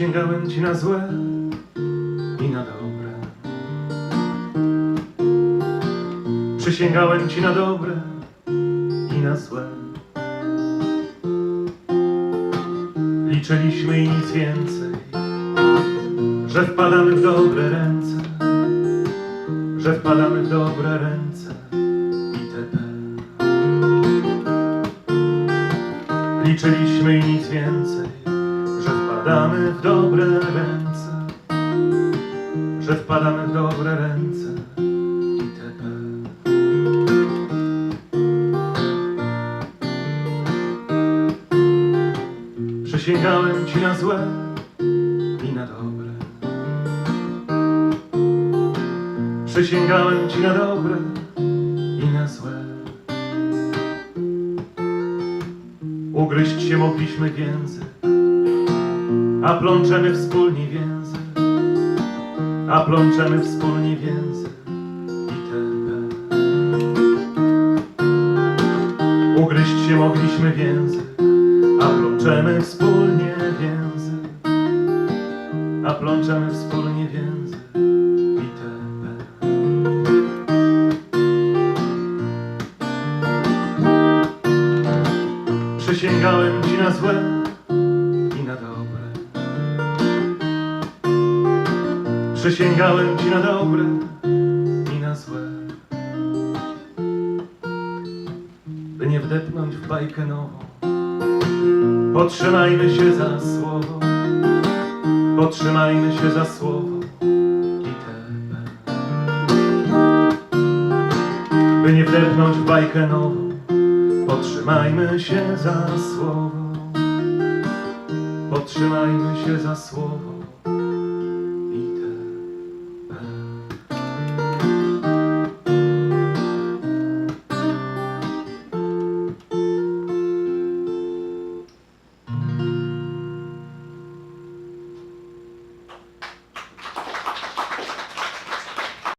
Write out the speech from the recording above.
Przysięgałem ci na złe i na dobre. Przysięgałem ci na dobre i na złe. Liczyliśmy i nic więcej, że wpadamy w dobre ręce, że wpadamy w dobre ręce itp. Liczyliśmy i nic więcej, wpadamy w dobre ręce, że wpadamy w dobre ręce itp. Przysięgałem ci na złe i na dobre. Przysięgałem ci na dobre i na złe. Ugryźć się mogliśmy w język, a plączemy wspólnie więzy, a plączemy wspólnie więzy. Ugryźć się mogliśmy w język, a plączemy wspólnie więzy, a plączemy wspólnie więzy. Przysięgałem ci na złe Przysięgałem ci na dobre i na złe. By nie wdepnąć w bajkę nową, potrzymajmy się za słowo. Potrzymajmy się za słowo itp. By nie wdepnąć w bajkę nową, Potrzymajmy się za słowo. Potrzymajmy się za słowo